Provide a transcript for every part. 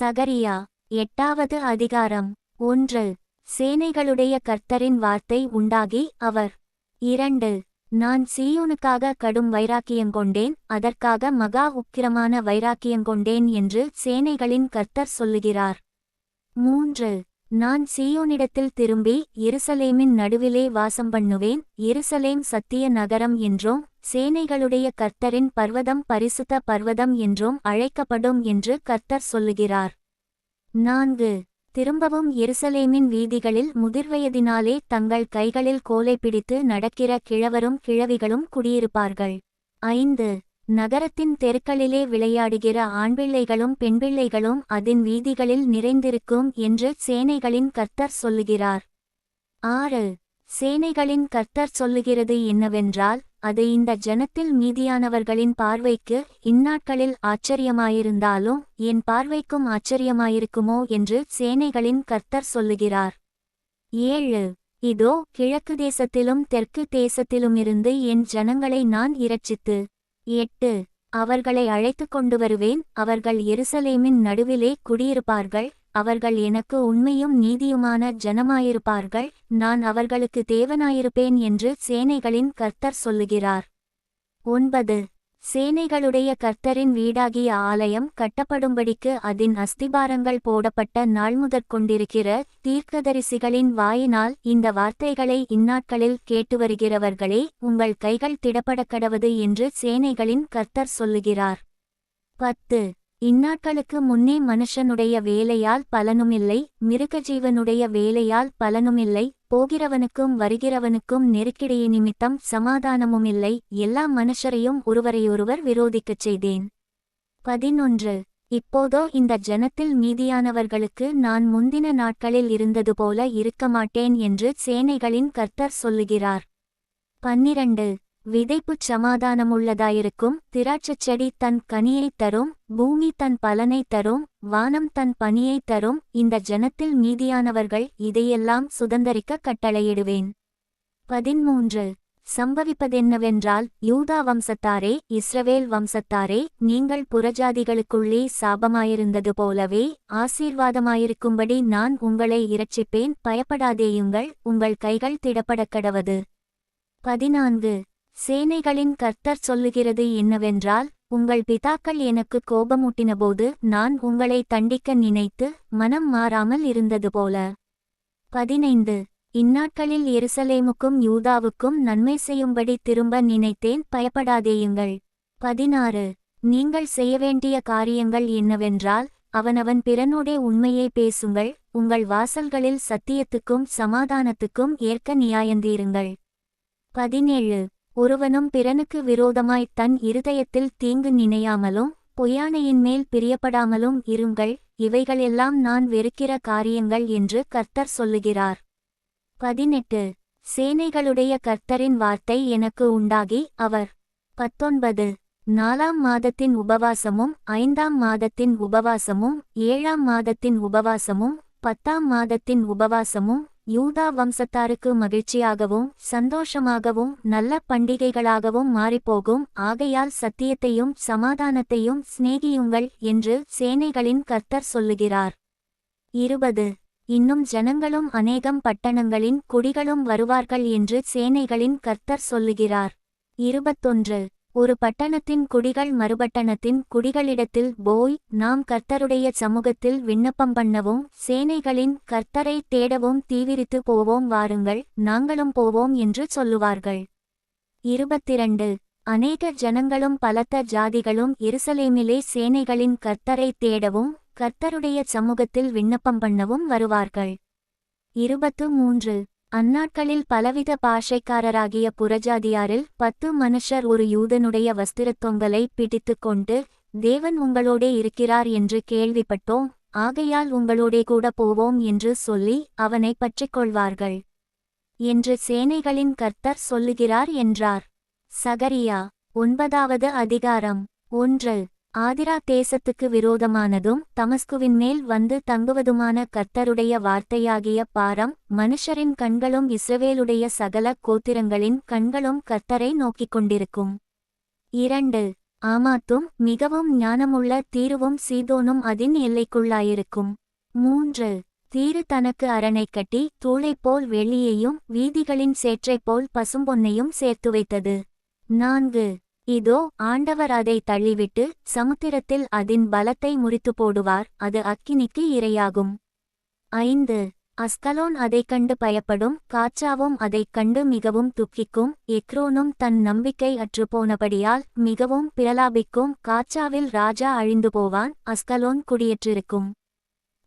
சகரியா எட்டாவது அதிகாரம் ஒன்று. சேனைகளுடைய கர்த்தரின் வார்த்தை உண்டாகி அவர். இரண்டு. நான் சீயோனுக்காக கடும் வைராக்கியங்கொண்டேன் அதற்காக மகா உக்கிரமான வைராக்கியங்கொண்டேன் என்று சேனைகளின் கர்த்தர் சொல்லுகிறார். மூன்று. நான் சீயோனிடத்தில் திரும்பி எருசலேமின் நடுவிலே வாசம் பண்ணுவேன் எருசலேம் சத்திய நகரம் என்றும் சேனைகளுடைய கர்த்தரின் பர்வதம் பரிசுத்த பர்வதம் என்றும் அழைக்கப்படும் என்று கர்த்தர் சொல்லுகிறார். நான்கு. திரும்பவும் எருசலேமின் வீதிகளில் முதிர்வயதினாலே தங்கள் கைகளில் கோலை பிடித்து நடக்கிற கிழவரும் கிழவிகளும் குடியிருப்பார்கள். ஐந்து. நகரத்தின் தெருக்களிலே விளையாடுகிற ஆண்பிள்ளைகளும் பெண்பிள்ளைகளும் அதன் வீதிகளில் நிறைந்திருக்கும் என்று சேனைகளின் கர்த்தர் சொல்லுகிறார். ஆறு. சேனைகளின் கர்த்தர் சொல்லுகிறது என்னவென்றால் அது இந்த ஜனத்தில் மீதியானவர்களின் பார்வைக்கு இந்நாட்களில் ஆச்சரியமாயிருந்தாலும் என் பார்வைக்கும் ஆச்சரியமாயிருக்குமோ என்று சேனைகளின் கர்த்தர் சொல்லுகிறார். ஏழு. இதோ கிழக்கு தேசத்திலும் தெற்கு தேசத்திலுமிருந்து என் ஜனங்களை நான் இரட்சித்து எட்டு அவர்களை அழைத்துக் கொண்டு வருவேன். அவர்கள் எருசலேமின் நடுவிலே குடியிருப்பார்கள். அவர்கள் எனக்கு உண்மையும் நீதியுமான ஜனமாயிருப்பார்கள். நான் அவர்களுக்கு தேவனாயிருப்பேன் என்று சேனைகளின் கர்த்தர் சொல்லுகிறார். ஒன்பது சேனைகளுடைய கர்த்தரின் வீடாகிய ஆலயம் கட்டப்படும்படிக்கு அதன் அஸ்திபாரங்கள் போடப்பட்ட நாள் முதற்கொண்டிருக்கிற தீர்க்கதரிசிகளின் வாயினால் இந்த வார்த்தைகளை இந்நாட்களில் கேட்டு வருகிறவர்களே உங்கள் கைகள் திடப்படக்கடவது என்று சேனைகளின் கர்த்தர் சொல்லுகிறார். பத்து. இந்நாட்களுக்கு முன்னே மனுஷனுடைய வேலையால் பலனுமில்லை மிருகஜீவனுடைய வேலையால் பலனுமில்லை போகிறவனுக்கும் வருகிறவனுக்கும் நெருக்கிடையே நிமித்தம் சமாதானமுமில்லை எல்லா மனுஷரையும் ஒருவரையொருவர் விரோதிக்கச் செய்தேன். பதினொன்று. இப்போதோ இந்த ஜனத்தில் மீதியானவர்களுக்கு நான் முந்தின நாட்களில் இருந்தது போல இருக்க மாட்டேன் என்று சேனைகளின் கர்த்தர் சொல்லுகிறார். பன்னிரண்டு. விதைப்புச் சமாதானமுள்ளதாயிருக்கும். திராட்சச் செடி தன் கனியைத் தரும். பூமி தன் பலனைத் தரும். வானம் தன் பனியைத் தரும். இந்த ஜனத்தில் மீதியானவர்கள் இதையெல்லாம் சுதந்தரிக்க கட்டளையிடுவேன். பதிமூன்று சம்பவிப்பதென்னவென்றால் யூதா வம்சத்தாரே இஸ்ரவேல் வம்சத்தாரே நீங்கள் புறஜாதிகளுக்குள்ளே சாபமாயிருந்தது போலவே ஆசீர்வாதமாயிருக்கும்படி நான் உங்களை இரட்சிப்பேன். பயப்படாதேயுங்கள் உங்கள் கைகள் திடப்படக்கடவது. பதினான்கு. சேனைகளின் கர்த்தர் சொல்லுகிறது என்னவென்றால் உங்கள் பிதாக்கள் எனக்கு கோபமூட்டினபோது நான் உங்களை தண்டிக்க நினைத்து மனம் மாறாமல் இருந்தது போல. பதினைந்து. இந்நாட்களில் எருசலேமுக்கும் யூதாவுக்கும் நன்மை செய்யும்படி திரும்ப நினைத்தேன் பயப்படாதேயுங்கள். பதினாறு. நீங்கள் செய்ய வேண்டிய காரியங்கள் என்னவென்றால் அவனவன் பிறனோடே உண்மையை பேசுங்கள் உங்கள் வாசல்களில் சத்தியத்துக்கும் சமாதானத்துக்கும் ஏற்க நியாயந்தீருங்கள். பதினேழு. ஒருவனும் பிறனுக்கு விரோதமாய் தன் இருதயத்தில் தீங்கு நினையாமலும் பொய்யானையின் மேல் பிரியப்படாமலும் இருங்கள் இவைகளெல்லாம் நான் வெறுக்கிற காரியங்கள் என்று கர்த்தர் சொல்லுகிறார். பதினெட்டு. சேனைகளுடைய கர்த்தரின் வார்த்தை எனக்கு உண்டாகி அவர். பத்தொன்பது. நாலாம் மாதத்தின் உபவாசமும் ஐந்தாம் மாதத்தின் உபவாசமும் ஏழாம் மாதத்தின் உபவாசமும் பத்தாம் மாதத்தின் உபவாசமும் யூதா வம்சத்தாருக்கு மகிழ்ச்சியாகவும் சந்தோஷமாகவும் நல்ல பண்டிகைகளாகவும் மாறிப்போகும். ஆகையால் சத்தியத்தையும் சமாதானத்தையும் சிநேகியுங்கள் என்று சேனைகளின் கர்த்தர் சொல்லுகிறார். இருபது. இன்னும் ஜனங்களும் அநேகம் பட்டணங்களின் குடிகளும் வருவார்கள் என்று சேனைகளின் கர்த்தர் சொல்லுகிறார். இருபத்தொன்று. ஒரு பட்டணத்தின் குடிகள் மறுபட்டணத்தின் குடிகளிடத்தில் போய் நாம் கர்த்தருடைய சமூகத்தில் விண்ணப்பம் பண்ணவும் சேனைகளின் கர்த்தரை தேடவும் தீவிரித்து போவோம் வாருங்கள் நாங்களும் போவோம் என்று சொல்லுவார்கள். இருபத்திரண்டு. அநேக ஜனங்களும் பலத்த ஜாதிகளும் எருசலேமிலே சேனைகளின் கர்த்தரை தேடவும் கர்த்தருடைய சமூகத்தில் விண்ணப்பம் பண்ணவும் வருவார்கள். இருபத்து மூன்று. அந்நாட்களில் பலவித பாஷைக்காரராகிய புறஜாதியாரில் பத்து மனுஷர் ஒரு யூதனுடைய வஸ்திரத்தொங்கலை பிடித்து கொண்டு தேவன் உங்களோடே இருக்கிறார் என்று கேள்விப்பட்டோம் ஆகையால் உங்களோடே கூட போவோம் என்று சொல்லி அவனை பற்றிக்கொள்வார்கள் என்று சேனைகளின் கர்த்தர் சொல்லுகிறார் என்றார். சகரியா ஒன்பதாவது அதிகாரம் ஒன்று. ஆதிரா தேசத்துக்கு விரோதமானதும் தமஸ்குவின் மேல் வந்து தங்குவதுமான கர்த்தருடைய வார்த்தையாகிய பாரம் மனுஷரின் கண்களும் இஸ்ரவேலுடைய சகல கோத்திரங்களின் கண்களும் கர்த்தரை நோக்கிக் கொண்டிருக்கும். இரண்டு ஆமாத்தும் மிகவும் ஞானமுள்ள தீருவும் சீதோனும் அதன் எல்லைக்குள்ளாயிருக்கும். மூன்று தீரு தனக்கு அரணை கட்டி தூளைப் போல் வெள்ளியையும் வீதிகளின் சேற்றைப் போல் பசும்பொன்னையும் சேர்த்து வைத்தது. நான்கு இதோ ஆண்டவர் அதை தள்ளிவிட்டு சமுத்திரத்தில் அதன் பலத்தை முறித்து போடுவார் அது அக்கினிக்கு இரையாகும். ஐந்து அஸ்கலோன் அதைக் கண்டு பயப்படும் காச்சாவும் அதைக் கண்டு மிகவும் துக்கிக்கும் எக்ரோனும் தன் நம்பிக்கை அற்றுப்போனபடியால் மிகவும் பிரலாபிக்கும் காச்சாவில் ராஜா அழிந்து போவான் அஸ்கலோன் குடியேற்றிருக்கும்.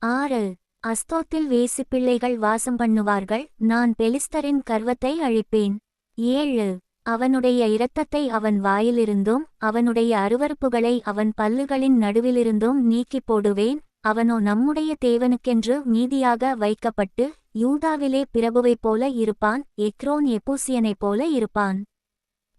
ஆறு அஸ்தோத்தில் வேசிப்பிள்ளைகள் வாசம் பண்ணுவார்கள் நான் பெலிஸ்தரின் கர்வத்தை அழிப்பேன். ஏழு அவனுடைய இரத்தத்தை அவன் வாயிலிருந்தும் அவனுடைய அருவருப்புகளை அவன் பல்லுகளின் நடுவிலிருந்தும் நீக்கிப் போடுவேன் அவனோ நம்முடைய தேவனுக்கென்று மீதியாக வைக்கப்பட்டு யூதாவிலே பிரபுவைப் போல இருப்பான் எக்ரோன் எப்பூசியனைப் போல இருப்பான்.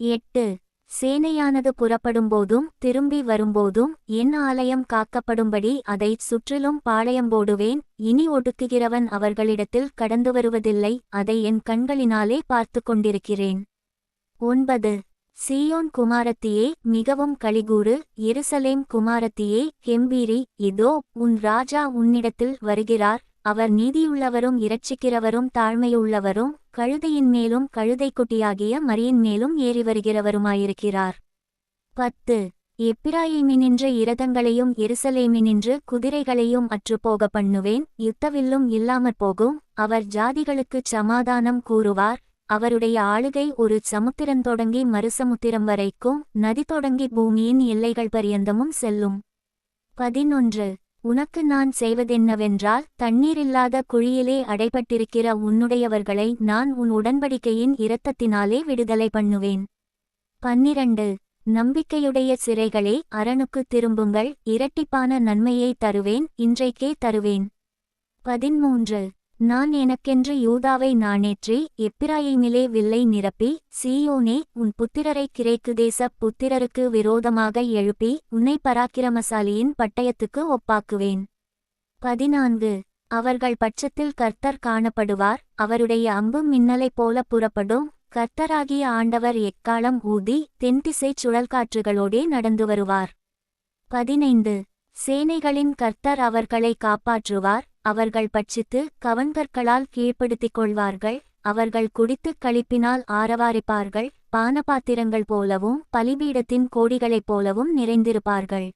எட்டு. சேனையானது புறப்படும்போதும் திரும்பி வரும்போதும் என் ஆலயம் காக்கப்படும்படி அதைச் சுற்றிலும் பாளையம் போடுவேன் இனி ஒடுக்குகிறவன் அவர்களிடத்தில் கடந்து வருவதில்லை அதை என் கண்களினாலே பார்த்து கொண்டிருக்கிறேன். ஒன்பது. சீயோன் குமாரத்தியே மிகவும் களிகூறு எருசலேம் குமாரத்தியே கெம்பீரி இதோ உன் ராஜா உன்னிடத்தில் வருகிறார். அவர் நீதியுள்ளவரும் இரட்சிக்கிறவரும் தாழ்மையுள்ளவரும் கழுதையின் மேலும் கழுதைக்குட்டியாகிய மரியின் மேலும் ஏறி வருகிறவருமாயிருக்கிறார். பத்து. எப்பிராயிமினின்று இரதங்களையும் எருசலேமினின்று குதிரைகளையும் அற்றுப்போக பண்ணுவேன். யுத்தவில்லும் இல்லாமற் போகும். அவர் ஜாதிகளுக்குச் சமாதானம் கூறுவார். அவருடைய ஆளுகை ஒரு சமுத்திரம் தொடங்கி மறுசமுத்திரம் வரைக்கும் நதி தொடங்கி பூமியின் எல்லைகள் பரியந்தமும் செல்லும். பதினொன்று. உனக்கு நான் செய்வதென்னவென்றால் தண்ணீரில்லாத குழியிலே அடைபட்டிருக்கிற உன்னுடையவர்களை நான் உன் உடன்படிக்கையின் இரத்தத்தினாலே விடுதலை பண்ணுவேன். பன்னிரண்டு. நம்பிக்கையுடைய சிறைகளே அரணுக்கு திரும்புங்கள் இரட்டிப்பான நன்மையை தருவேன் இன்றைக்கே தருவேன். பதிமூன்று. நான் எனக்கென்று யூதாவை நாணேற்றி எப்பிராயிமிலே வில்லை நிரப்பி சீயோனே உன் புத்திரரை கிரேக்கு தேச புத்திரருக்கு விரோதமாக எழுப்பி உன்னை பராக்கிரமசாலியின் பட்டயத்துக்கு ஒப்பாக்குவேன். பதினான்கு. அவர்கள் பட்சத்தில் கர்த்தர் காணப்படுவார் அவருடைய அம்பு மின்னலைப் போல புறப்படும் கர்த்தராகிய ஆண்டவர் எக்காலம் ஊதி தென்திசை சுழல்காற்றுகளோடே நடந்து வருவார். பதினைந்து. சேனைகளின் கர்த்தர் அவர்களை காப்பாற்றுவார் அவர்கள் பட்சித்து கவன்கற்களால் கீழ்ப்படுத்திக் கொள்வார்கள் அவர்கள் குடித்துக் களிப்பினால் ஆரவாரிப்பார்கள் பானபாத்திரங்கள் போலவும் பலிபீடத்தின் கோடிகளைப் போலவும் நிறைந்திருப்பார்கள்.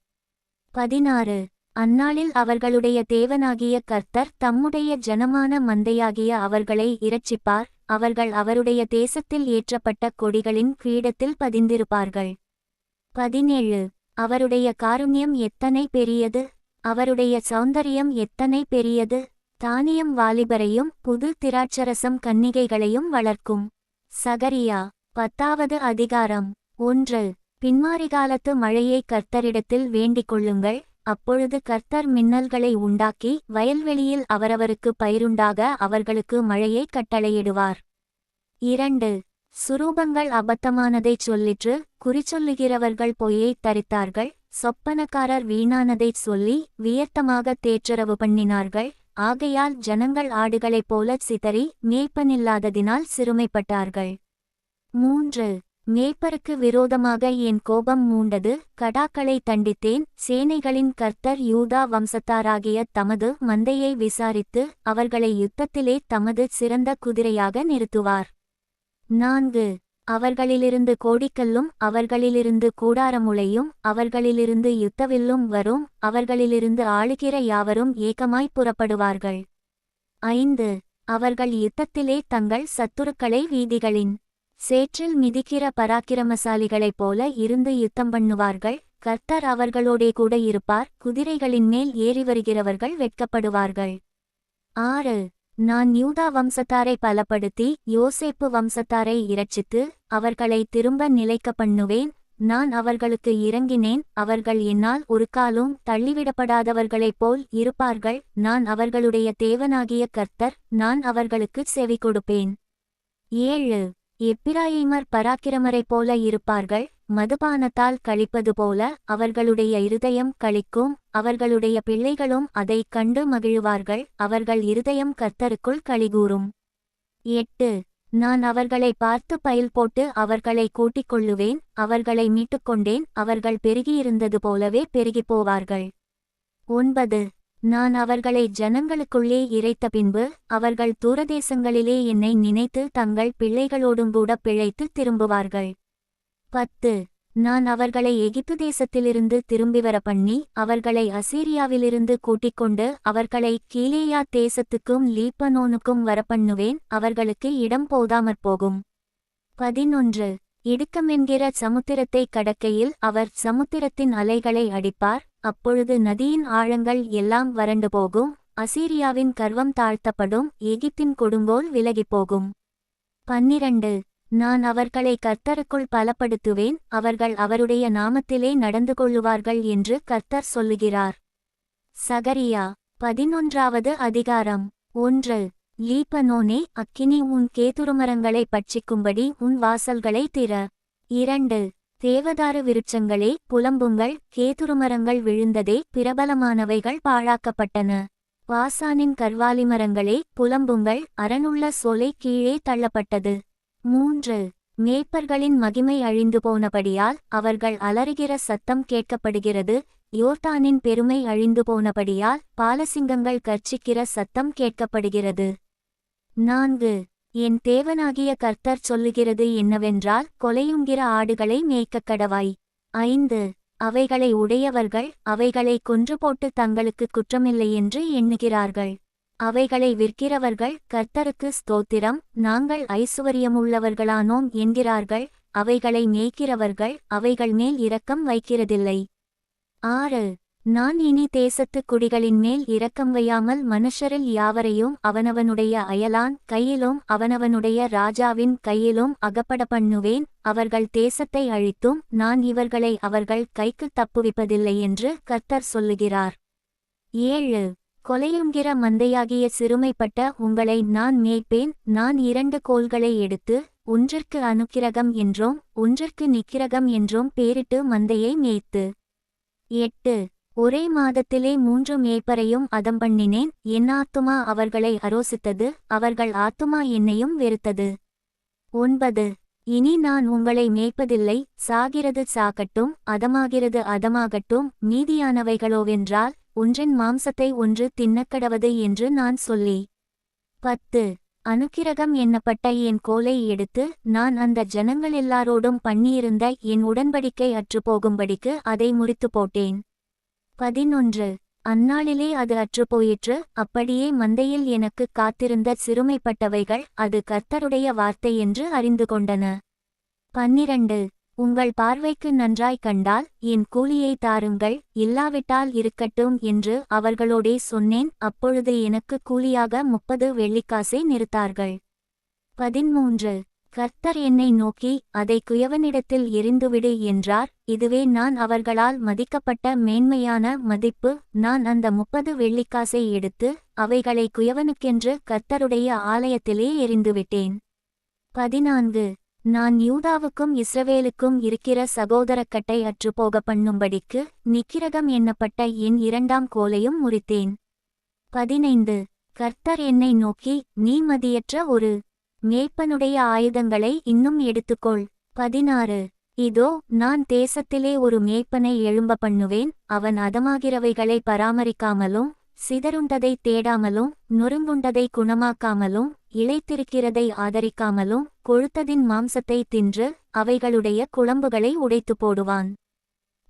பதினாறு. அந்நாளில் அவர்களுடைய தேவனாகிய கர்த்தர் தம்முடைய ஜனமான மந்தையாகிய அவர்களை இரட்சிப்பார் அவர்கள் அவருடைய தேசத்தில் ஏற்றப்பட்ட கொடிகளின் கிரீடத்தில் பதிந்திருப்பார்கள். பதினேழு. அவருடைய காருண்யம் எத்தனை பெரியது? அவருடைய சௌந்தரியம் எத்தனை பெரியது. தானியம் வாலிபரையும் புது திராட்சரசம் கன்னிகைகளையும் வளர்க்கும். சகரியா பத்தாவது அதிகாரம். ஒன்று. பின்மாரிகாலத்து மழையை கர்த்தரிடத்தில் வேண்டிக் கொள்ளுங்கள் அப்பொழுது கர்த்தர் மின்னல்களை உண்டாக்கி வயல்வெளியில் அவரவருக்கு பயிருண்டாக அவர்களுக்கு மழையை கட்டளையிடுவார். இரண்டு. சுரூபங்கள் அபத்தமானதைச் சொல்லிற்று குறிச்சொல்லுகிறவர்கள் பொய்யைத் தரித்தார்கள். சொப்பனக்காரர் வீணானதைச் சொல்லி வியர்த்தமாக தேற்றரவு பண்ணினார்கள். ஆகையால் ஜனங்கள் ஆடுகளைப் போலச் சிதறி மேய்ப்பனில்லாததினால் சிறுமைப்பட்டார்கள். மூன்று. மேய்ப்பருக்கு விரோதமாக என் கோபம் மூண்டது? கடாக்களை தண்டித்தேன். சேனைகளின் கர்த்தர் யூதா வம்சத்தாராகிய தமது மந்தையை விசாரித்து அவர்களை யுத்தத்திலே தமது சிறந்த குதிரையாக நிறுத்துவார். நான்கு. அவர்களிலிருந்து கோடிக்கல்லும் அவர்களிலிருந்து கூடாரமுளையும் அவர்களிலிருந்து யுத்தவில்லும் வரும் அவர்களிலிருந்து ஆளுகிற யாவரும் ஏகமாய் புறப்படுவார்கள். ஐந்து. அவர்கள் யுத்தத்திலே தங்கள் சத்துருக்களை வீதிகளின் சேற்றில் மிதிக்கிற பராக்கிரமசாலிகளைப் போல இருந்து யுத்தம் பண்ணுவார்கள். கர்த்தர் அவர்களோடே கூட இருப்பார். குதிரைகளின் மேல் ஏறி வருகிறவர்கள் வெட்கப்படுவார்கள். ஆறு. நான் யூதா வம்சத்தாரை பலப்படுத்தி யோசேப்பு வம்சத்தாரை இரட்சித்து அவர்களை திரும்ப நிலைக்க பண்ணுவேன் நான் அவர்களுக்கு இறங்கினேன் அவர்கள் என்னால் ஒரு காலும் தள்ளிவிடப்படாதவர்களைப் போல் இருப்பார்கள். நான் அவர்களுடைய தேவனாகிய கர்த்தர் நான் அவர்களுக்கு செவி கொடுப்பேன் ஏழு. எப்பிராயிமர் பராக்கிரமரைப் போல இருப்பார்கள். மதுபானத்தால் கழிப்பது போல அவர்களுடைய இருதயம் கழிக்கும் அவர்களுடைய பிள்ளைகளும் அதைக் கண்டு மகிழுவார்கள் அவர்கள் இருதயம் கர்த்தருக்குள் கழிகூறும் எட்டு. நான் அவர்களை பார்த்து பயில் போட்டு அவர்களை கூட்டிக் கொள்ளுவேன் அவர்களை மீட்டுக்கொண்டேன் அவர்கள் பெருகியிருந்தது போலவே பெருகிப் போவார்கள் ஒன்பது. நான் அவர்களை ஜனங்களுக்குள்ளே இறைத்த பின்பு அவர்கள் தூரதேசங்களிலே என்னை நினைத்து தங்கள் பிள்ளைகளோடும் கூட பிழைத்து திரும்புவார்கள். பத்து. நான் அவர்களை எகிப்து தேசத்திலிருந்து திரும்பிவர பண்ணி அவர்களை அசீரியாவிலிருந்து கூட்டிக் கொண்டு அவர்களை கீலேயா தேசத்துக்கும் லீப்பனோனுக்கும் வரப்பண்ணுவேன் அவர்களுக்கு இடம் போதாமற் போகும். பதினொன்று. இடுக்கமென்கிற சமுத்திரத்தை கடக்கையில் அவர் சமுத்திரத்தின் அலைகளை அடிப்பார் அப்பொழுது நதியின் ஆழங்கள் எல்லாம் வறண்டு போகும் அசீரியாவின் கர்வம் தாழ்த்தப்படும் எகிப்தின் கொடுங்கோல் விலகிப் போகும். பன்னிரண்டு. நான் அவர்களை கர்த்தருக்குள் பலப்படுத்துவேன் அவர்கள் அவருடைய நாமத்திலே நடந்து கொள்ளுவார்கள் என்று கர்த்தர் சொல்லுகிறார். சகரியா பதினொன்றாவது அதிகாரம். ஒன்று. லீபனோனே அக்கினி உன் கேதுருமரங்களை பட்சிக்கும்படி உன் வாசல்களை திற. இரண்டு. தேவதாரு விருட்சங்களே புலம்புங்கள் கேதுருமரங்கள் விழுந்ததே பிரபலமானவைகள் பாழாக்கப்பட்டன. வாசானின் கர்வாலி மரங்களே புலம்புங்கள் அரணுள்ள சோலை கீழே தள்ளப்பட்டது. மூன்று மேய்ப்பர்களின் மகிமை அழிந்து போனபடியால் அவர்கள் அலறுகிற சத்தம் கேட்கப்படுகிறது யோர்தானின் பெருமை அழிந்து போனபடியால் பாலசிங்கங்கள் கர்ச்சிக்கிற சத்தம் கேட்கப்படுகிறது. நான்கு என் தேவனாகிய கர்த்தர் சொல்லுகிறது என்னவென்றால் கொலையுங்கிற ஆடுகளை மேய்க்கக் கடவாய். ஐந்து அவைகளை உடையவர்கள் அவைகளை கொன்று போட்டு தங்களுக்கு குற்றமில்லை என்று எண்ணுகிறார்கள். அவைகளை விற்கிறவர்கள் கர்த்தருக்கு ஸ்தோத்திரம். நாங்கள் ஐசுவரியமுள்ளவர்களானோம் என்கிறார்கள். அவைகளை மேய்க்கிறவர்கள் அவைகள் மேல் இரக்கம் வைக்கிறதில்லை. ஆறு. நான் இனி தேசத்து குடிகளின் மேல் இரக்கம் வையாமல் மனுஷரில் யாவரையும் அவனவனுடைய அயலான் கையிலும் அவனவனுடைய ராஜாவின் கையிலும் அகப்பட பண்ணுவேன். அவர்கள் தேசத்தை அழித்தும் நான் இவர்களை அவர்கள் கைக்கு தப்புவிப்பதில்லை என்று கர்த்தர் சொல்லுகிறார். ஏழு. கொலையுங்கிற மந்தையாகிய சிறுமைப்பட்ட உங்களை நான் மேய்ப்பேன் நான் இரண்டு கோல்களை எடுத்து ஒன்றிற்கு அனுக்கிரகம் என்றும் ஒன்றிற்கு நிக்கிரகம் என்றும் பேரிட்டு மந்தையை மேய்த்து. எட்டு. ஒரே மாதத்திலே மூன்று மேய்ப்பரையும் அதம்பண்ணினேன். என் ஆத்துமா அவர்களை அரோசித்தது அவர்கள் ஆத்துமா என்னையும் வெறுத்தது. ஒன்பது. இனி நான் உங்களை மேய்ப்பதில்லை சாகிறது சாகட்டும் அதமாகிறது அதமாகட்டும் மீதியானவைகளோவென்றால் ஒன்றின் மாம்சத்தை ஒன்று தின்னக்கடவது என்று நான் சொல்லி. பத்து. அனுக்கிரகம் எண்ணப்பட்ட என் கோலை எடுத்து நான் அந்த ஜனங்கள் எல்லாரோடும் பண்ணியிருந்த என் உடன்படிக்கை அற்றுப்போகும்படிக்கு அதை முறித்து போட்டேன். பதினொன்று. அந்நாளிலே அது அற்றுப்போயிற்று அப்படியே மந்தையில் எனக்கு காத்திருந்த சிறுமைப்பட்டவைகள் அது கர்த்தருடைய வார்த்தை என்று அறிந்து கொண்டன. பன்னிரண்டு. உங்கள் பார்வைக்கு நன்றாய் கண்டால் என் கூலியை தாருங்கள் இல்லாவிட்டால் இருக்கட்டும் என்று அவர்களோடே சொன்னேன். அப்பொழுது எனக்கு கூலியாக முப்பது வெள்ளிக்காசை நிறுத்தார்கள். பதிமூன்று கர்த்தர் என்னை நோக்கி அதை குயவனிடத்தில் எரிந்துவிடு என்றார். இதுவே நான் அவர்களால் மதிக்கப்பட்ட மேன்மையான மதிப்பு. நான் அந்த முப்பது வெள்ளிக்காசை எடுத்து அவைகளை குயவனுக்கென்று கர்த்தருடைய ஆலயத்திலே எரிந்துவிட்டேன் பதினான்கு. நான் யூதாவுக்கும் இஸ்ரவேலுக்கும் இருக்கிற சகோதரக்கட்டை அற்றுப்போக பண்ணும்படிக்கு நிக்கிரகம் எண்ணப்பட்ட என் இரண்டாம் கோலையும் முறித்தேன். பதினைந்து. கர்த்தர் என்னை நோக்கி நீ மதியற்ற ஒரு மேய்ப்பனுடைய ஆயுதங்களை இன்னும் எடுத்துக்கொள். பதினாறு. இதோ நான் தேசத்திலே ஒரு மேய்ப்பனை எழும்ப பண்ணுவேன் அவன் அதமாகிறவைகளை பராமரிக்காமலும் சிதறுண்டதை தேடாமலும் நொறுங்குண்டதை குணமாக்காமலும் இழைத்திருக்கிறதை ஆதரிக்காமலும் கொழுத்ததின் மாம்சத்தை தின்று அவைகளுடைய குழம்புகளை உடைத்து போடுவான்.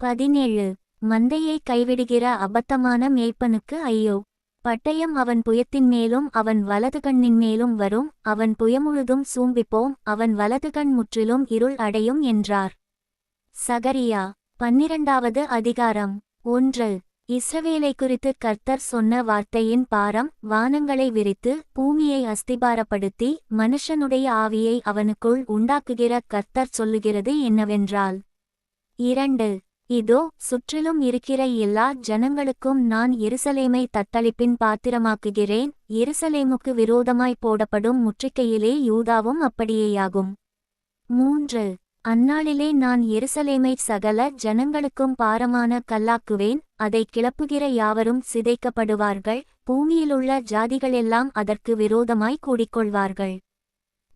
பதினேழு. மந்தையை கைவிடுகிற அபத்தமான மேய்ப்பனுக்கு ஐயோ. பட்டயம் அவன் புயத்தின் மேலும் அவன் வலது கண்ணின் மேலும் வரும் அவன் புயமுழுதும் சூம்பிப்போம் அவன் வலது கண் முற்றிலும் இருள் அடையும் என்றார். சகரியா. பன்னிரண்டாவது அதிகாரம். ஒன்று. இஸ்ரவேலை குறித்து கர்த்தர் சொன்ன வார்த்தையின் பாரம் வானங்களை விரித்து பூமியை அஸ்திபாரப்படுத்தி மனுஷனுடைய ஆவியை அவனுக்குள் உண்டாக்குகிற கர்த்தர் சொல்லுகிறது என்னவென்றால் இரண்டு இதோ சுற்றிலும் இருக்கிற எல்லா ஜனங்களுக்கும் நான் எருசலேமை தத்தளிப்பின் பாத்திரமாக்குகிறேன் எருசலேமுக்கு விரோதமாய் போடப்படும் முற்றுகையிலே யூதாவும் அப்படியேயாகும். மூன்று அந்நாளிலே நான் எருசலேமை சகல ஜனங்களுக்கும் பாரமான கல்லாக்குவேன் அதை கிளப்புகிற யாவரும் சிதைக்கப்படுவார்கள் பூமியிலுள்ள ஜாதிகளெல்லாம் அதற்கு விரோதமாய் கூடிக்கொள்வார்கள்.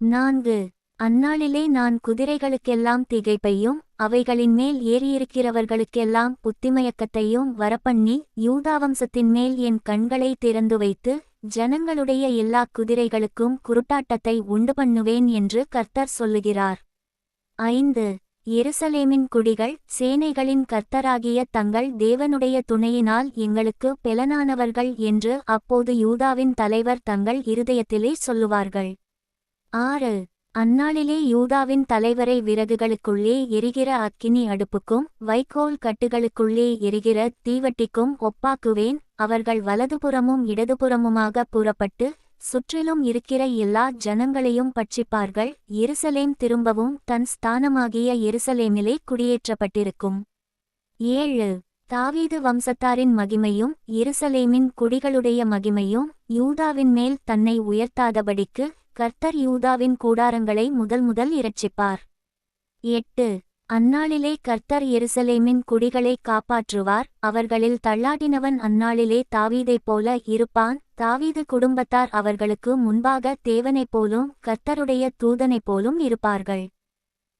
நான்கு. அந்நாளிலே நான் குதிரைகளுக்கெல்லாம் திகைப்பையும் அவைகளின் மேல் ஏறியிருக்கிறவர்களுக்கெல்லாம் புத்திமயக்கத்தையும் வரப்பண்ணி யூதாவம்சத்தின் மேல் என் கண்களை திறந்து வைத்து ஜனங்களுடைய எல்லா குதிரைகளுக்கும் குருட்டாட்டத்தை உண்டு பண்ணுவேன் என்று கர்த்தர் சொல்லுகிறார். ஐந்து. எருசலேமின் குடிகள் சேனைகளின் கர்த்தராகிய தங்கள் தேவனுடைய துணையினால் எங்களுக்கு பெலனானவர்கள் என்று அப்போது யூதாவின் தலைவர் தங்கள் இருதயத்திலே சொல்லுவார்கள். ஆறு. அந்நாளிலே யூதாவின் தலைவரை விறகுகளுக்குள்ளே எரிகிற அக்கினி அடுப்புக்கும் வைக்கோல் கட்டுகளுக்குள்ளே எரிகிற தீவட்டிக்கும் ஒப்பாக்குவேன் அவர்கள் வலதுபுறமும் இடதுபுறமுமாக புறப்பட்டு சுற்றிலும் இருக்கிற எல்லா ஜனங்களையும் பட்சிப்பார்கள். எருசலேம் திரும்பவும் தன் ஸ்தானமாகிய எருசலேமிலே குடியேற்றப்பட்டிருக்கும். ஏழு. தாவீது வம்சத்தாரின் மகிமையும் எருசலேமின் குடிகளுடைய மகிமையும் யூதாவின் மேல் தன்னை உயர்த்தாதபடிக்கு கர்த்தர் யூதாவின் கூடாரங்களை முதல் முதல் இரட்சிப்பார். எட்டு. அந்நாளிலே கர்த்தர் எருசலேமின் குடிகளை காப்பாற்றுவார். அவர்களில் தள்ளாடினவன் அந்நாளிலே தாவீதைப் போல இருப்பான். தாவீது குடும்பத்தார் அவர்களுக்கு முன்பாக தேவனைப் போலும் கர்த்தருடைய தூதனைப் போலும் இருப்பார்கள்.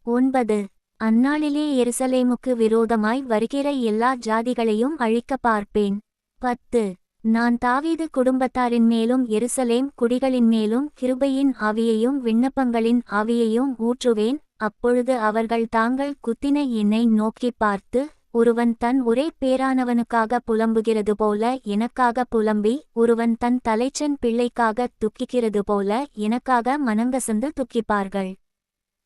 ஒன்பது. அந்நாளிலே எருசலேமுக்கு விரோதமாய் வருகிற எல்லா ஜாதிகளையும் அழிக்க பார்ப்பேன். பத்து. நான் தாவீது குடும்பத்தாரின் மேலும் எருசலேம் குடிகளின் மேலும் கிருபையின் ஆவியையும் விண்ணப்பங்களின் ஆவியையும் ஊற்றுவேன். அப்பொழுது அவர்கள் தாங்கள் குத்தின என்னை நோக்கிப் பார்த்து ஒருவன் தன் ஒரே பேரானவனுக்காக புலம்புகிறது போல எனக்காக புலம்பி ஒருவன் தன் தலைச்சன் பிள்ளைக்காக துக்கிக்கிறது போல எனக்காக மனங்கசந்து துக்கிப்பார்கள்.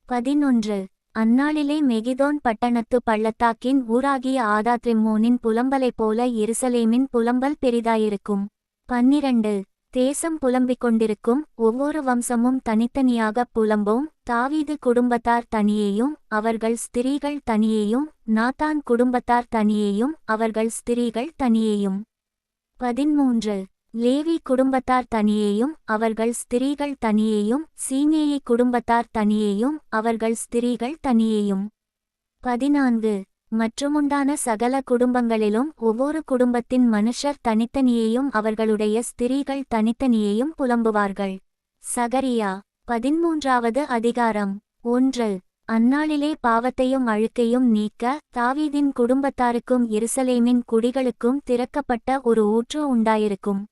பதினொன்று. அந்நாளிலே மெகிதோன் பட்டணத்து பள்ளத்தாக்கின் ஊராகிய ஆதாத்ரிமோனின் புலம்பலைப் போல எருசலேமின் புலம்பல் பெரிதாயிருக்கும். பன்னிரண்டு. தேசம் புலம்பிக் கொண்டிருக்கும் ஒவ்வொரு வம்சமும் தனித்தனியாக புலம்பும் தாவீது குடும்பத்தார் தனியேயும் அவர்கள் ஸ்திரீகள் தனியேயும் நாத்தான் குடும்பத்தார் தனியேயும் அவர்கள் ஸ்திரீகள் தனியேயும். பதிமூன்று லேவி குடும்பத்தார் தனியேயும் அவர்கள் ஸ்திரீகள் தனியேயும் சீமேயி குடும்பத்தார் தனியேயும் அவர்கள் ஸ்திரீகள் தனியேயும். பதினான்கு. மற்றுமுண்டான சகல குடும்பங்களிலும் ஒவ்வொரு குடும்பத்தின் மனுஷர் தனித்தனியேயும் அவர்களுடைய ஸ்திரீகள் தனித்தனியேயும் புலம்புவார்கள். சகரியா. பதிமூன்றாவது அதிகாரம். ஒன்று. அந்நாளிலே பாவத்தையும் அழுக்கையும் நீக்க தாவீதின் குடும்பத்தாருக்கும் எருசலேமின் குடிகளுக்கும் திறக்கப்பட்ட ஒரு ஊற்று உண்டாயிருக்கும்.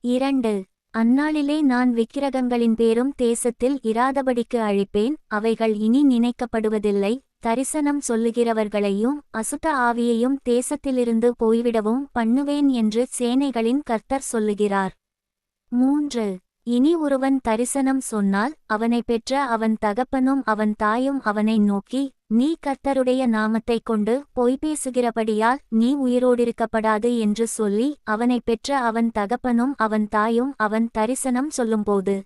இரண்டு. அந்நாளிலே நான் விக்கிரகங்களின் பேரும் தேசத்தில் இராதபடிக்கு அழிப்பேன். அவைகள் இனி நினைக்கப்படுவதில்லை. தரிசனம் சொல்லுகிறவர்களையும் அசுத்த ஆவியையும் தேசத்திலிருந்து போய்விடவும் பண்ணுவேன் என்று சேனைகளின் கர்த்தர் சொல்லுகிறார். மூன்று. இனி ஒருவன் தரிசனம் சொன்னால் அவனை பெற்ற அவன் தகப்பனும் அவன் தாயும் அவனை நோக்கி நீ கர்த்தருடைய நாமத்தைக் கொண்டு பொய் பேசுகிறபடியால் நீ உயிரோடிருக்கப்படாது என்று சொல்லி அவனை பெற்ற அவன் தகப்பனும் அவன் தாயும் அவன் தரிசனம் சொல்லும்போது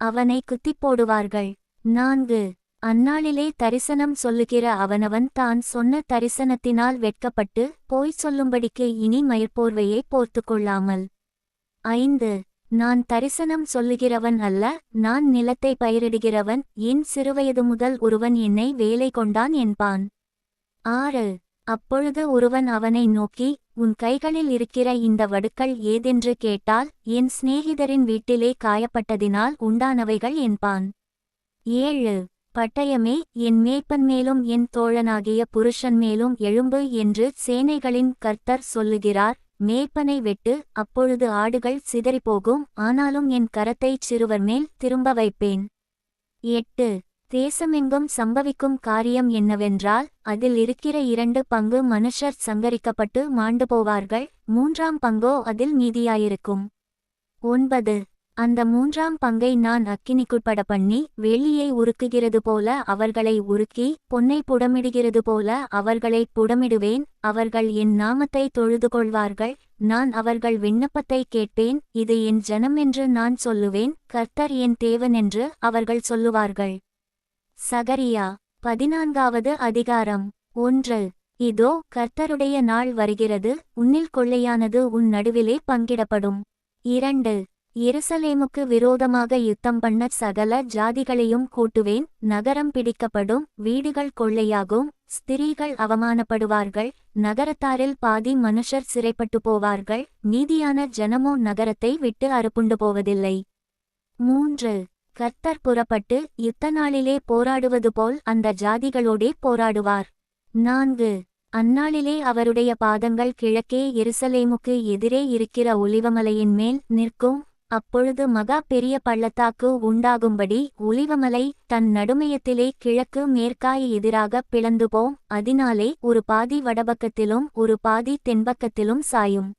அவனை குத்திப் போடுவார்கள். நான்கு. அந்நாளிலே தரிசனம் சொல்லுகிற அவனவன் தான் சொன்ன தரிசனத்தினால் வெட்கப்பட்டு போய் சொல்லும்படிக்கு இனி மயிர்போர்வையை போர்த்துக் கொள்ளாமல் ஐந்து. நான் தரிசனம் சொல்லுகிறவன் அல்ல நான் நிலத்தை பயிரிடுகிறவன் என் சிறுவயது முதல் ஒருவன் என்னை வேலை கொண்டான் என்பான். ஆறு அப்பொழுது ஒருவன் அவனை நோக்கி உன் கைகளில் இருக்கிற இந்த வடுக்கள் ஏதென்று கேட்டால் என் சிநேகிதரின் வீட்டிலே காயப்பட்டதினால் உண்டானவைகள் என்பான். ஏழு பட்டயமே என் மேய்ப்பன் மேலும் என் தோழனாகிய புருஷன் மேலும் எழும்பு என்று சேனைகளின் கர்த்தர் சொல்லுகிறார் மேய்ப்பனை வெட்டு அப்பொழுது ஆடுகள் சிதறிப்போகும். ஆனாலும் என் கரத்தைச் சிறுவர் மேல் திரும்ப வைப்பேன். எட்டு. தேசமெங்கும் சம்பவிக்கும் காரியம் என்னவென்றால் அதில் இருக்கிற இரண்டு பங்கு மனுஷர் சங்கரிக்கப்பட்டு மாண்டு போவார்கள். மூன்றாம் பங்கோ அதில் மீதியாயிருக்கும் ஒன்பது. அந்த மூன்றாம் பங்கை நான் அக்கினிக்குட்பட பண்ணி வெளியை உருக்குகிறது போல அவர்களை உருக்கி பொன்னை புடமிடுகிறது போல அவர்களை புடமிடுவேன். அவர்கள் என் நாமத்தை தொழுது கொள்வார்கள். நான் அவர்கள் விண்ணப்பத்தை கேட்பேன். இது என் ஜனம் என்று நான் சொல்லுவேன். கர்த்தர் என் தேவன் என்று அவர்கள் சொல்லுவார்கள். சகரியா பதினான்காவது அதிகாரம் ஒன்று. இதோ கர்த்தருடைய நாள் வருகிறது. உன்னில் கொள்ளையானது உன் நடுவிலே பங்கிடப்படும். இரண்டு. எருசலேமுக்கு விரோதமாக யுத்தம் பண்ண சகல ஜாதிகளையும் கூட்டுவேன். நகரம் பிடிக்கப்படும் வீடுகள் கொள்ளையாகும் ஸ்திரீகள் அவமானப்படுவார்கள் நகரத்தாரில் பாதி மனுஷர் சிறைப்பட்டு போவார்கள் நீதியான ஜனமோ நகரத்தை விட்டு அறுப்புண்டு போவதில்லை. மூன்று. கர்த்தர் புறப்பட்டு யுத்த நாளிலே போராடுவது போல் அந்த ஜாதிகளோடே போராடுவார். நான்கு. அந்நாளிலே அவருடைய பாதங்கள் கிழக்கே எருசலேமுக்கு எதிரே இருக்கிற ஒலிவமலையின் மேல் நிற்கும். அப்பொழுது மகா பெரிய பள்ளத்தாக்கு உண்டாகும்படி ஒளிவமலை தன் நடுமையத்திலே கிழக்கு மேற்காய் எதிராக பிளந்து போம் அதனாலே ஒரு பாதி வடபக்கத்திலும் ஒரு பாதி தென்பக்கத்திலும் சாயும்.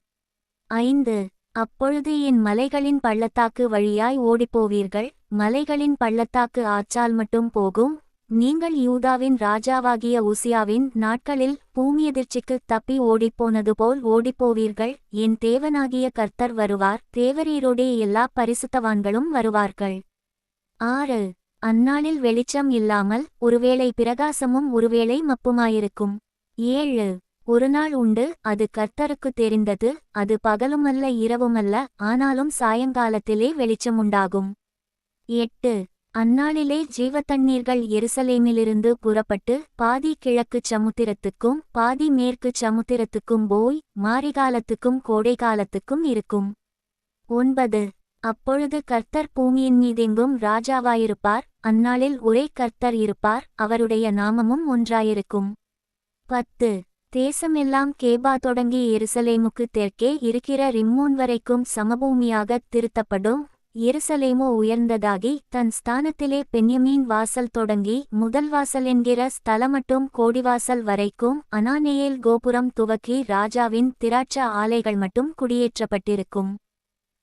ஐந்து. அப்பொழுது என் மலைகளின் பள்ளத்தாக்கு வழியாய் ஓடிப்போவீர்கள். மலைகளின் பள்ளத்தாக்கு ஆச்சால் மட்டும் போகும். நீங்கள் யூதாவின் ராஜாவாகிய உசியாவின் நாட்களில் பூமியதிர்ச்சிக்கு தப்பி ஓடிப்போனது போல் ஓடிப்போவீர்கள். என் தேவனாகிய கர்த்தர் வருவார். தேவரீரோடே எல்லா பரிசுத்தவான்களும் வருவார்கள். ஆறு. அந்நாளில் வெளிச்சம் இல்லாமல் ஒருவேளை பிரகாசமும் ஒருவேளை மப்புமாயிருக்கும். ஏழு. ஒருநாள் உண்டு. அது கர்த்தருக்கு தெரிந்தது. அது பகலுமல்ல இரவுமல்ல ஆனாலும் சாயங்காலத்திலே வெளிச்சமுண்டாகும். எட்டு. அந்நாளிலே ஜீவத்தண்ணீர்கள் எருசலேமிலிருந்து புறப்பட்டு பாதி கிழக்குச் சமுத்திரத்துக்கும் பாதி மேற்குச் சமுத்திரத்துக்கும் போய் மாரிகாலத்துக்கும் கோடைகாலத்துக்கும் இருக்கும். ஒன்பது. அப்பொழுது கர்த்தர் பூமியின் மீதெங்கும் ராஜாவாயிருப்பார். அந்நாளில் ஒரே கர்த்தர் இருப்பார். அவருடைய நாமமும் ஒன்றாயிருக்கும். பத்து. தேசமெல்லாம் கேபா தொடங்கி எருசலேமுக்கு தெற்கே இருக்கிற ரிம்மோன் வரைக்கும் சமபூமியாக திருத்தப்படும். எருசலேமோ உயர்ந்ததாகி தன் ஸ்தானத்திலே பென்யமீன் வாசல் தொடங்கி முதல் வாசல் என்கிற ஸ்தலமட்டும் கோடிவாசல் வரைக்கும் அனானேயேல் கோபுரம் துவக்கி ராஜாவின் திராட்ச ஆலைகள் மட்டும் குடியேற்றப்பட்டிருக்கும்.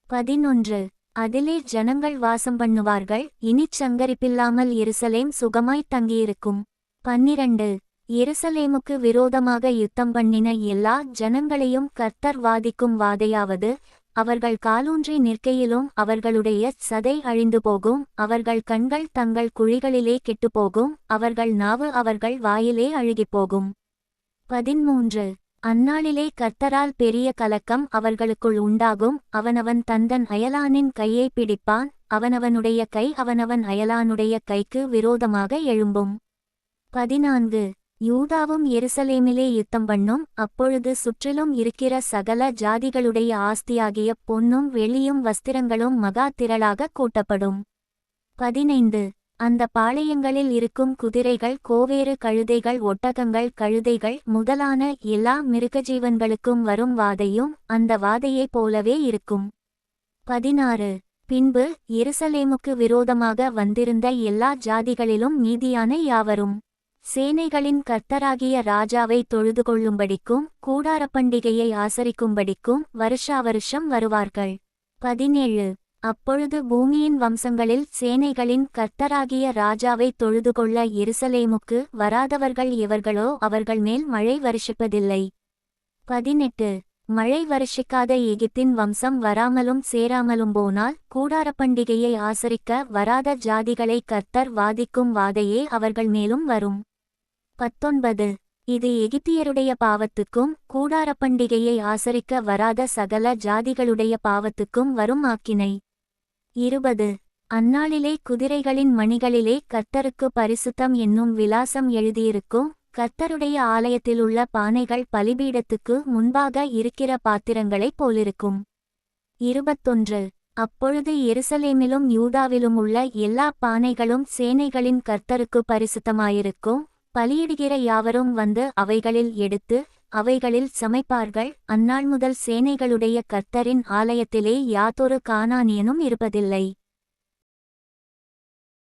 பதினொன்று. அதிலே ஜனங்கள் வாசம் பண்ணுவார்கள் இனிச் சங்கரிப்பில்லாமல் எருசலேம் சுகமாய்த் தங்கியிருக்கும். பன்னிரண்டு. எருசலேமுக்கு விரோதமாக யுத்தம் பண்ணின எல்லா ஜனங்களையும் கர்த்தர் வாதிக்கும் வாதையாவது அவர்கள் காலூன்றி நிற்கையிலும் அவர்களுடைய சதை அழிந்து போகும் அவர்கள் கண்கள் தங்கள் குழிகளிலே கெட்டுப்போகும் அவர்கள் நாவு அவர்கள் வாயிலே அழுகிப்போகும். பதிமூன்று அந்நாளிலே கர்த்தரால் பெரிய கலக்கம் அவர்களுக்குள் உண்டாகும் அவனவன் தந்தன் அயலானின் கையை பிடிப்பான் அவனவனுடைய கை அவனவன் அயலானுடைய கைக்கு விரோதமாக எழும்பும். பதினான்கு. யூதாவும் எருசலேமிலே யுத்தம் பண்ணும் அப்பொழுது சுற்றிலும் இருக்கிற சகல ஜாதிகளுடைய ஆஸ்தியாகிய பொன்னும் வெளியும் வஸ்திரங்களும் மகா திரளாக கூட்டப்படும். பதினைந்து. அந்த பாளையங்களில் இருக்கும் குதிரைகள் கோவேறு கழுதைகள் ஒட்டகங்கள் கழுதைகள் முதலான எல்லா மிருகஜீவன்களுக்கும் வரும் வாதையும் அந்த வாதையைப் போலவே இருக்கும். பதினாறு. பின்பு எருசலேமுக்கு விரோதமாக வந்திருந்த எல்லா ஜாதிகளிலும் மீதியான யாவரும் சேனைகளின் கர்த்தராகிய ராஜாவை தொழுது கொள்ளும்படிக்கும் கூடார பண்டிகையை ஆசரிக்கும்படிக்கும் வருஷா வருஷம் வருவார்கள். பதினேழு. அப்பொழுது பூமியின் வம்சங்களில் சேனைகளின் கர்த்தராகிய ராஜாவை தொழுது கொள்ள எருசலேமுக்கு வராதவர்கள் எவர்களோ அவர்கள் மேல் மழை வருஷிப்பதில்லை. பதினெட்டு. மழை வருஷிக்காத எகிப்தின் வம்சம் வராமலும் சேராமலும் போனால் கூடார பண்டிகையை ஆசரிக்க வராத ஜாதிகளை கர்த்தர் வாதிக்கும் வாதையே அவர்கள் மேலும் வரும். பத்தொன்பது. இது எகிப்தியருடைய பாவத்துக்கும் கூடார பண்டிகையை ஆசரிக்க வராத சகல ஜாதிகளுடைய பாவத்துக்கும் வரும் ஆக்கினை. இருபது. அந்நாளிலே குதிரைகளின் மணிகளிலே கர்த்தருக்கு பரிசுத்தம் என்னும் விலாசம் எழுதியிருக்கும் கர்த்தருடைய ஆலயத்திலுள்ள பானைகள் பலிபீடத்துக்கு முன்பாக இருக்கிற பாத்திரங்களைப் போலிருக்கும். இருபத்தொன்று. அப்பொழுது எருசலேமிலும் யூதாவிலும் உள்ள எல்லா பானைகளும் சேனைகளின் கர்த்தருக்கு பரிசுத்தமாயிருக்கும் பலியிடுகிற யாவரும் வந்து அவைகளில் எடுத்து அவைகளில் சமைப்பார்கள். அந்நாள் முதல் சேனைகளுடைய கர்த்தரின் ஆலயத்திலே யாதொரு கானானியனும் இருப்பதில்லை.